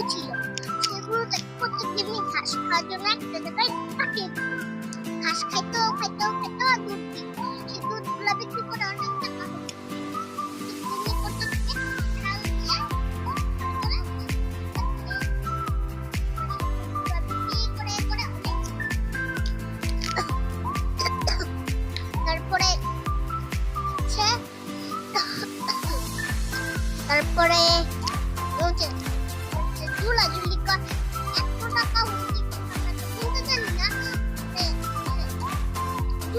গরু ছিল সেই গরুটা প্রত্যেকদিন ঘাস খাওয়ার জন্য একটা জায়গায় পাঠিয়ে ঘাস খাইতো খাইতো খাইতো দুধ দিত সেই দুধগুলো বিক্রি করে অনেক টাকা হতো তারপরে তারপরে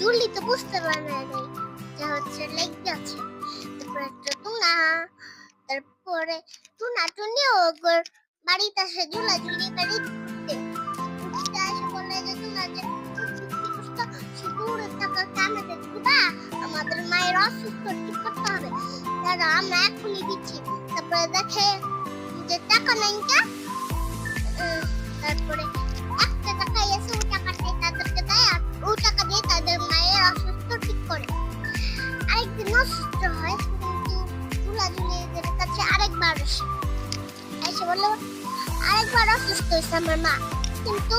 জুলি তো বুঝতে পারে যে হচ্ছে লেগে আছে তারপরে একটা টুনা, তারপরে টুনা টুনি ওগর বাড়িতে আসে ঝুলা ঝুলি বাড়িতে উঠতে আসে আমাদের মায়ের অসুস্থ ঠিক করতে হবে? দাদা আমরা এখনই দিচ্ছি। তারপরে দেখে যে, টাকা নাই অসুস্থ হয় কিন্তু চুলাচুলিদের কাছে আরেকবার আসে এসে বলল আরেকবার অসুস্থ হয়েছে আমার মা কিন্তু।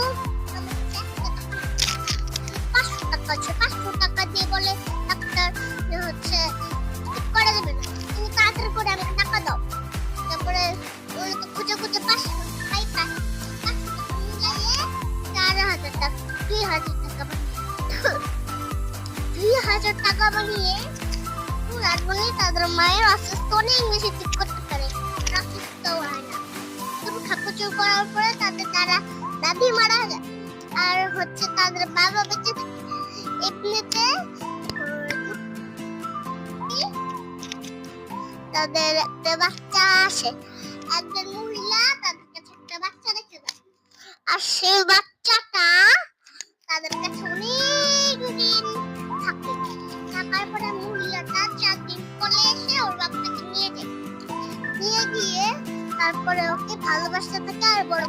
পাঁচশো টাকা আছে পাঁচশো টাকা দিয়ে বলে ডাক্তার হচ্ছে করে দেবে না তুমি তাড়াতাড়ি করে আমাকে টাকা দাও তারপরে ওই তো খুঁজে খুঁজে পাঁচশো টাকা মিলাইয়ে চার হাজার টাকা দুই হাজার টাকা বানিয়ে দুই হাজার টাকা বানিয়ে বানিয়ে তাদের মায়ের অসুস্থ অনেক বেশি ঠিক করতে পারে। অসুস্থ হয় না। শুধু ঠাকুর করার পরে তাদের তারা দাদি মারা যায়। আর হচ্ছে তাদের বাবা বেঁচে এমনিতে, তাদের একটা বাচ্চা আসে। একজন মহিলা তাদের কাছে একটা বাচ্চা রেখে দেয়। আর সেই বাচ্চাটা তারপরে ওকে ভালোবাসতে থাকে আর বড়